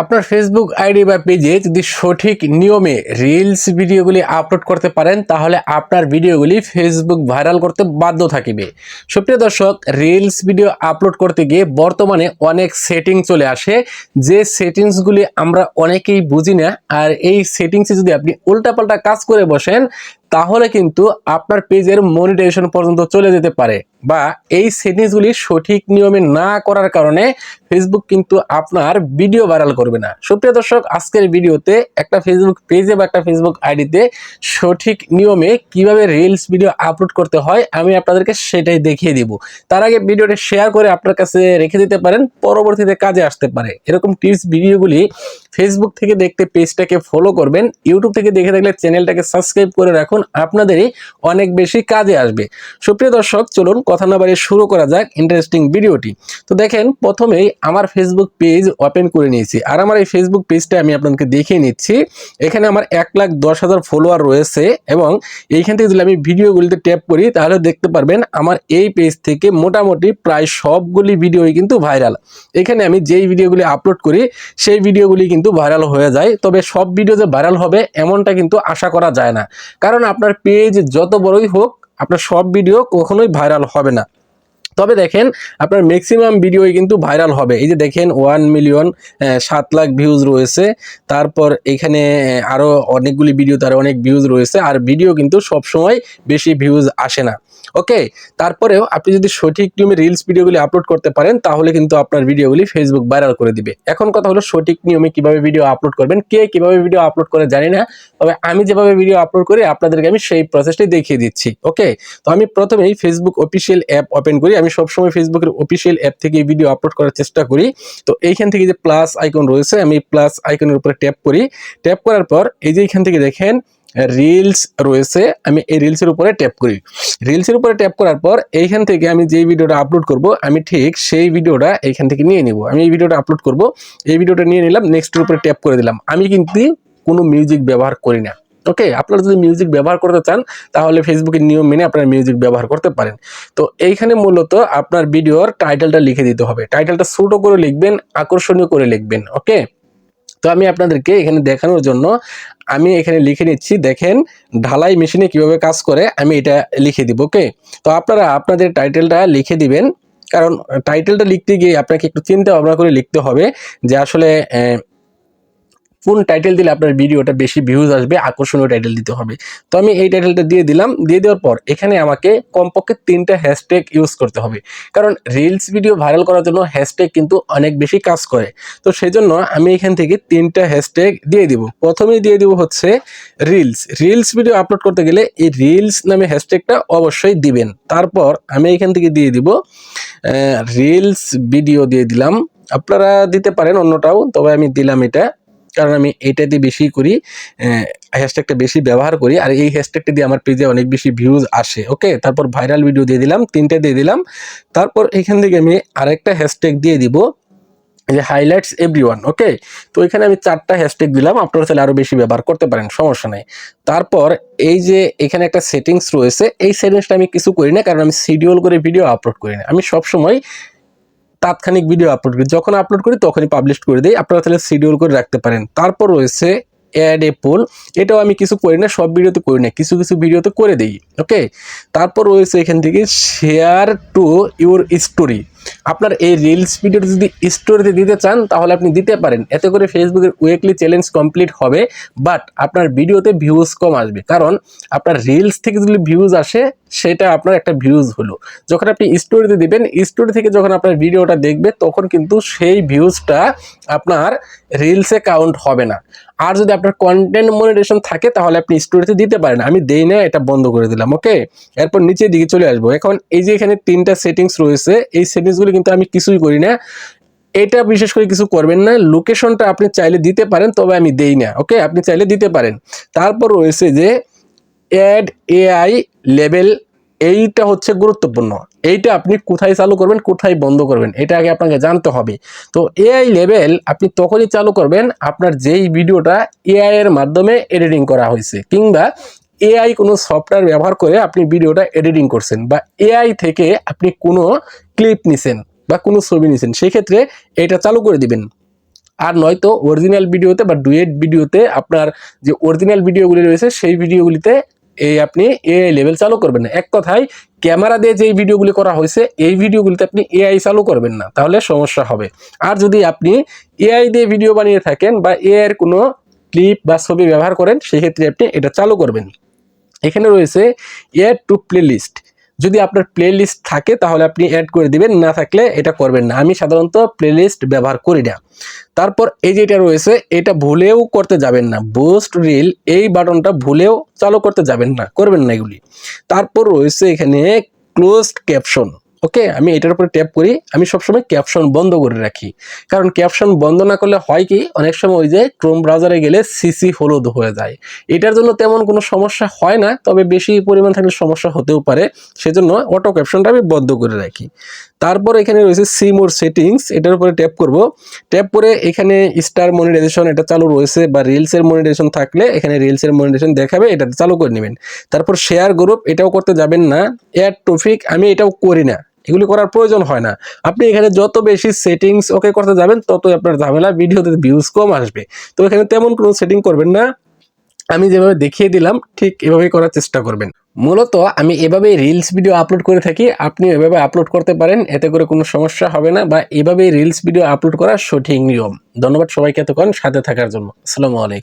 আপনার Facebook ID বা পেজে যদি সঠিক নিয়মে রিলস ভিডিওগুলি আপলোড করতে পারেন, তাহলে আপনার ভিডিওগুলি ফেসবুক ভাইরাল করতে বাধ্য থাকিবে। সুপ্রিয় দর্শক রিলস ভিডিও আপলোড করতে গিয়ে বর্তমানে অনেক সেটিং চলে আসে। যে সেটিংসগুলি আমরা অনেকেই বুঝি না, আর এই সেটিংসে যদি আপনি উল্টাপাল্টা কাজ করে বসেন তাহলে কিন্তু আপনার পেজের মনিটাইজেশন পর্যন্ত চলে যেতে পারে বা এই সেটিংসগুলি সঠিক নিয়মে না করার কারণে ফেসবুক কিন্তু আপনার ভিডিও ভাইরাল করবে না। সুপ্রিয় দর্শক, আজকের ভিডিওতে একটা ফেসবুক পেজে বা একটা ফেসবুক আইডিতে সঠিক নিয়মে কীভাবে রিলস ভিডিও আপলোড করতে হয় আমি আপনাদেরকে সেটাই দেখিয়ে দিব। তার আগে ভিডিওটা শেয়ার করে আপনার কাছে রেখে দিতে পারেন, পরবর্তীতে কাজে আসতে পারে। এরকম টিপস ভিডিওগুলি ফেসবুক থেকে দেখতে পেজটাকে ফলো করবেন ইউটিউব থেকে দেখে থাকলে চ্যানেলটাকে সাবস্ক্রাইব করে রাখুন, আপনাদেরই অনেক বেশি কাজে আসবে। সুপ্রিয় দর্শক, চলুন কথা না শুরু করা যাক ইন্টারেস্টিং ভিডিওটি তো দেখেন, প্রথমেই আমার ফেসবুক পেজ ওপেন করে নিয়েছি। আর আমার এই ফেসবুক পেজটা আমি আপনাদেরকে দেখিয়ে নিচ্ছি। এখানে আমার এক লাখ দশ হাজার ফলোয়ার রয়েছে এবং এইখান থেকে যদি আমি ভিডিওগুলিতে ট্যাপ করি, তাহলে দেখতে পারবেন আমার এই পেজ থেকে মোটামুটি প্রায় সবগুলি ভিডিওই কিন্তু ভাইরাল এখানে আমি যেই ভিডিওগুলি আপলোড করি, সেই ভিডিওগুলি কিন্তু ভাইরাল হয়ে যায়। তবে সব ভিডিও যে ভাইরাল হবে, এমনটা কিন্তু আশা করা যায় না। কারণ আপনার পেজ যত বড়ই হোক, আপনার সব ভিডিও কখনোই ভাইরাল হবে না। তবে দেখেন, আপনার ম্যাক্সিমাম ভিডিওই কিন্তু ভাইরাল হবে। এই যে দেখেন ওয়ান মিলিয়ন সাত লাখ ভিউজ রয়েছে। তারপর এখানে আরও অনেকগুলি ভিডিও তার অনেক ভিউজ রয়েছে। আর ভিডিও কিন্তু সবসময় বেশি ভিউজ আসে না। ওকে তারপরেও আপনি যদি সঠিক নিয়মে রিলস ভিডিওগুলি আপলোড করতে পারেন, তাহলে কিন্তু আপনার ভিডিওগুলি ফেসবুক ভাইরাল করে দিবে। এখন কথা হলো সঠিক নিয়মে কীভাবে ভিডিও আপলোড করবেন, কে কীভাবে ভিডিও আপলোড করে জানি না, তবে আমি যেভাবে ভিডিও আপলোড করি, আপনাদেরকে আমি সেই প্রসেসটাই দেখিয়ে দিচ্ছি। ওকে তো আমি প্রথমেই ফেসবুক অফিসিয়াল অ্যাপ ওপেন করি। আমি সবসময় ফেসবুকের অফিসিয়াল অ্যাপ থেকে ভিডিও আপলোড করার চেষ্টা করি। তো এইখান থেকে যে প্লাস আইকন রয়েছে, আমি প্লাস আইকনের উপরে ট্যাপ করি। ট্যাপ করার পর এই যে এখান থেকে দেখেন রিলস রয়েছে, আমি এই রিলসের উপরে ট্যাপ করি। রিলসের উপরে ট্যাপ করার পর, এইখান থেকে আমি যেই ভিডিওটা আপলোড করব, আমি ঠিক সেই ভিডিওটা এইখান থেকে নিয়ে নিব। আমি এই ভিডিওটা আপলোড করব, এই ভিডিওটা নিয়ে নিলাম নেক্সটের উপরে ট্যাপ করে দিলাম। আমি কিন্তু কোনো মিউজিক ব্যবহার করি না। ওকে আপনারা যদি মিউজিক ব্যবহার করতে চান, তাহলে ফেসবুকের নিয়ম মেনে আপনারা মিউজিক ব্যবহার করতে পারেন। তো এইখানে মূলত আপনার ভিডিওর টাইটেলটা লিখে দিতে হবে। টাইটেলটা ছোট করে লিখবেন, আকর্ষণীয় করে লিখবেন। ওকে তো আমি আপনাদেরকে এখানে দেখানোর জন্য আমি এখানে লিখে নিচ্ছি, দেখেন, ঢালাই মেশিনে কীভাবে কাজ করে, আমি এটা লিখে দিব ওকে তো আপনারা আপনাদের টাইটেলটা লিখে দিবেন, কারণ টাইটেলটা লিখতে গিয়ে আপনাকে একটু চিন্তা ভাবনা করে লিখতে হবে যে আসলে কোন টাইটেল দিলে আপনার ভিডিওটা বেশি ভিউজ আসবে, আকর্ষণীয় টাইটেল দিতে হবে। তো আমি এই টাইটেলটা দিয়ে দিলাম, দিয়ে দেওয়ার পর এখানে আমাকে কমপক্ষে তিনটা হ্যাশট্যাগ ইউজ করতে হবে। কারণ রিলস ভিডিও ভাইরাল করার জন্য হ্যাশট্যাগ কিন্তু অনেক বেশি কাজ করে। তো সেই জন্য আমি এখান থেকে তিনটা হ্যাশট্যাগ দিয়ে দিব। প্রথমেই দিয়ে দিব হচ্ছে রিলস রিলস ভিডিও আপলোড করতে গেলে এই রিলস নামে হ্যাশট্যাগটা অবশ্যই দিবেন। তারপর আমি এখান থেকে দিয়ে দিব রিলস ভিডিও দিয়ে দিলাম। আপনারা দিতে পারেন অন্যটাও, তবে আমি দিলাম এটা। কারণ আমি এটা দিয়ে বেশি করি হ্যাশট্যাগটা বেশি ব্যবহার করি আর এই হ্যাশট্যাগটা দিয়ে আমার পেজে অনেক বেশি ভিউজ আসে ওকে তারপর ভাইরাল ভিডিও দিয়ে দিলাম, তিনটে দিয়ে দিলাম, তারপর এখান থেকে আমি আরেকটা হ্যাশট্যাগ দিয়ে দিব যে হাইলাইটস এভরি ওকে তো এখানে আমি চারটা হ্যাশট্যাগ দিলাম, আপনারা তাহলে আরও বেশি ব্যবহার করতে পারেন, সমস্যা নেই। তারপর এই যে এখানে একটা সেটিংস রয়েছে, এই সেটিংসটা আমি কিছু করি না, কারণ আমি শিডিউল করে ভিডিও আপলোড করি না। আমি সবসময় তাৎক্ষণিক ভিডিও আপলোড করি। যখন আপলোড করি, তখনই পাবলিশ করে দিই। আপনারা তাহলে শিডিউল করে রাখতে পারেন। তারপর রয়েছে অ্যাড এ পোল এটাও আমি কিছু করি না, সব ভিডিওতে করি না। কিছু কিছু ভিডিওতে করে দিই ওকে তারপর রয়েছে এখান থেকে শেয়ার টু ইউর স্টোরি আপনার এই রিলস ভিডিওটা যদি স্টোরিতে দিতে চান, তাহলে আপনি দিতে পারেন। এতে করে ফেসবুকের উইকলি চ্যালেঞ্জ কমপ্লিট হবে বাট আপনার ভিডিওতে ভিউজ কম আসবে। কারণ আপনার রিলস থেকে যদি ভিউজ আসে, সেটা আপনার একটা ভিউজ হলো। যখন আপনি স্টোরিতে দিবেন স্টোরি থেকে যখন আপনার ভিডিওটা দেখবে, তখন কিন্তু সেই ভিউজটা আপনার রিলসে কাউন্ট হবে না। আর যদি আপনার কন্টেন্ট মনিটেশন থাকে, তাহলে আপনি স্টোরিতে দিতে পারেন। আমি দেই না, এটা বন্ধ করে দিলাম ওকে এরপর নিচের দিকে চলে আসব। এখন এই যে এখানে তিনটা সেটিংস রয়েছে, এই সেটিংসগুলো কিন্তু আমি কিছুই করি না। এটা বিশেষ করে কিছু করবেন না। লোকেশনটা আপনি চাইলে দিতে পারেন, তবে আমি দেই না ওকে আপনি চাইলে দিতে পারেন। তারপর রয়েছে যে অ্যাড এআই লেভেল এইটা হচ্ছে গুরুত্বপূর্ণ। এইটা আপনি কোথায় চালু করবেন, কোথায় বন্ধ করবেন, এটা আগে আপনাকে জানতে হবে। তো এআই লেভেল আপনি তখনই চালু করবেন, আপনার যেই ভিডিওটা এআই এর মাধ্যমে এডিটিং করা হয়েছে, কিংবা এআই কোনো সফটওয়্যার ব্যবহার করে আপনি ভিডিওটা এডিটিং করছেন বা এআই থেকে আপনি কোনো ক্লিপ নিছেন বা কোনো ছবি নিছেন সেই ক্ষেত্রে এটা চালু করে দিবেন। আর নয়তো অরিজিনাল ভিডিওতে বা ডুয়েট ভিডিওতে আপনার যে অরিজিনাল ভিডিওগুলি রয়েছে, সেই ভিডিওগুলিতে এই আপনি এআই লেভেল চালু করবেন না। এক কথায়, ক্যামেরা দিয়ে যে ভিডিওগুলি করা হয়েছে, এই ভিডিওগুলিতে আপনি এআই চালু করবেন না, তাহলে সমস্যা হবে। আর যদি আপনি এআই দিয়ে ভিডিও বানিয়ে থাকেন বা এআই এর কোনো ক্লিপ বা ছবি ব্যবহার করেন, সেক্ষেত্রে আপনি এটা চালু করবেন। এখানে রয়েছে এড টু প্লে লিস্ট যদি আপনার প্লে লিস্ট থাকে, তাহলে আপনি অ্যাড করে দিবেন, না থাকলে এটা করবেন না। আমি সাধারণত প্লে লিস্ট ব্যবহার করি না। তারপর এই যেটা রয়েছে, এটা ভুলেও করতে যাবেন না। বুস্ট রিল এই বাটনটা ভুলেও চালু করতে যাবেন না, করবেন না এগুলি। তারপর রয়েছে এখানে ক্লোজড ক্যাপশন ওকে আমি এটার উপরে ট্যাপ করি, আমি সবসময় ক্যাপশন বন্ধ করে রাখি। কারণ ক্যাপশন বন্ধ না করলে হয় কি, অনেক সময় ওই যে ক্রোম ব্রাউজারে গেলে সিসি হলুদ হয়ে যায়। এটার জন্য তেমন কোনো সমস্যা হয় না, তবে বেশি পরিমাণ থাকলে সমস্যা হতেও পারে। সেজন্য অটো ক্যাপশনটা আমি বন্ধ করে রাখি। তারপর এখানে রয়েছে সিমোর সেটিংস এটার উপরে ট্যাপ করব। ট্যাপ করে এখানে স্টার মনিটাইজেশন এটা চালু রয়েছে, বা রিলসের মনিটাইজেশন থাকলে এখানে রিলসের মনিটাইজেশন দেখাবে, এটা চালু করে নেবেন। তারপর শেয়ার গ্রুপ এটাও করতে যাবেন না। অ্যাড টপিক আমি এটাও করি না। এগুলি করার প্রয়োজন হয় না। আপনি এখানে যত বেশি সেটিংস ওকে করতে যাবেন, ততই আপনার ঝামেলা ভিডিওতে ভিউজ কম আসবে। তো এখানে তেমন কোনো সেটিং করবেন না। আমি যেভাবে দেখিয়ে দিলাম, ঠিক এভাবেই করার চেষ্টা করবেন। মূলত আমি এভাবেই রিলস ভিডিও আপলোড করে থাকি। আপনি এভাবে আপলোড করতে পারেন, এতে করে কোনো সমস্যা হবে না বা এভাবেই রিলস ভিডিও আপলোড করা সঠিক নিয়ম। ধন্যবাদ সবাইকে এতক্ষণ সাথে থাকার জন্য। আসসালামু আলাইকুম।